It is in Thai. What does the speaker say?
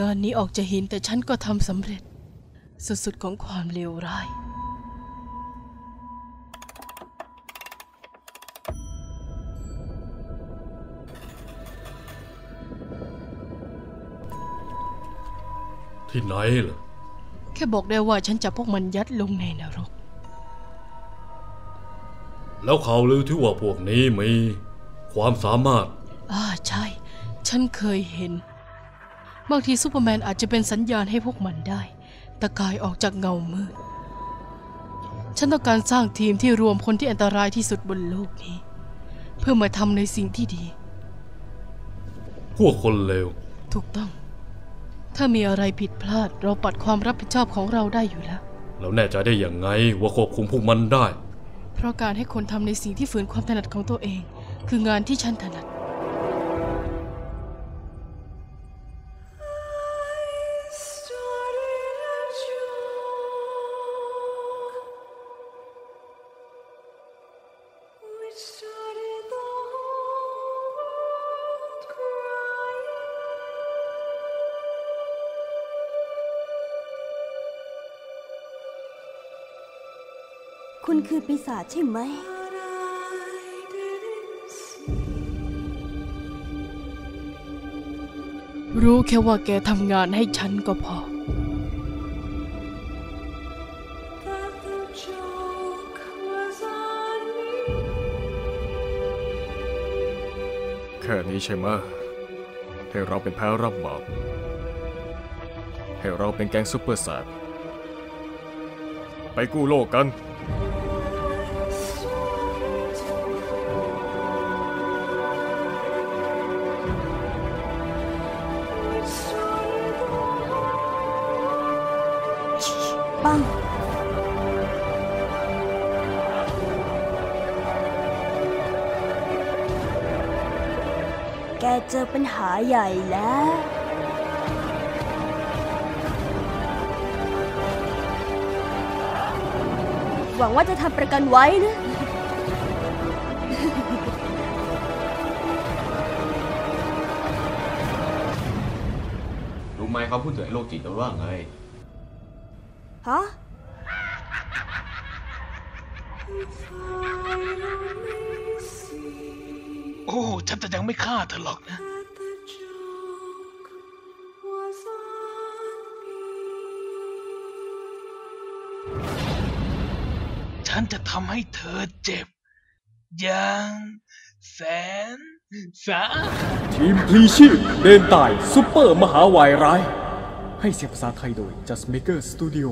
งานนี้ออกจะหินแต่ฉันก็ทำสำเร็จ สุดๆของความเลวร้าย ที่ไหนล่ะ แค่บอกได้ว่าฉันจะพวกมันยัดลงในนรก แล้วข่าวลือที่ว่าพวกนี้มี ความสามารถ อ่าใช่ ฉันเคยเห็น บางทีซูเปอร์แมนอาจจะเป็นสัญญาณให้พวกมันได้ ตะกายออกจากเงามืด ฉันต้องการสร้างทีมที่รวมคนที่อันตรายที่สุดบนโลกนี้ เพื่อมาทำในสิ่งที่ดี พวกคนเลว ถูกต้อง ถ้ามีอะไรผิดพลาดเราปัดความรับผิดชอบของเราได้อยู่แล้วแล้วแน่ใจได้อย่างไงว่าควบคุมพวกมันได้ เพราะการให้คนทำในสิ่งที่ฝืนความถนัดของตัวเอง คืองานที่ฉันถนัด คุณคือปีศาจใช่ไหม รู้แค่ว่าแกทำงานให้ฉันก็พอ แค่นี้ใช่ไหมให้เราเป็นแพ้รับบาปให้เราเป็นแก๊งซุปเปอร์แสบไปกู้โลกกัน ปังแกเจอปัญหาใหญ่แล้วหวังว่าจะทำประกันไว้นะรู้ไหมเขาพูดถึงไอ้โรคจิตว่าไง ฮะโอ้ฉันจะยังไม่ฆ่าเธอหรอกนะ ฉันจะทำให้เธอเจ็บ อย่างแสนสาหัสทีมพลีชีพเดินตายซุปเปอร์มหาวายร้าย ให้เสียงภาษาไทยโดย Just Maker Studio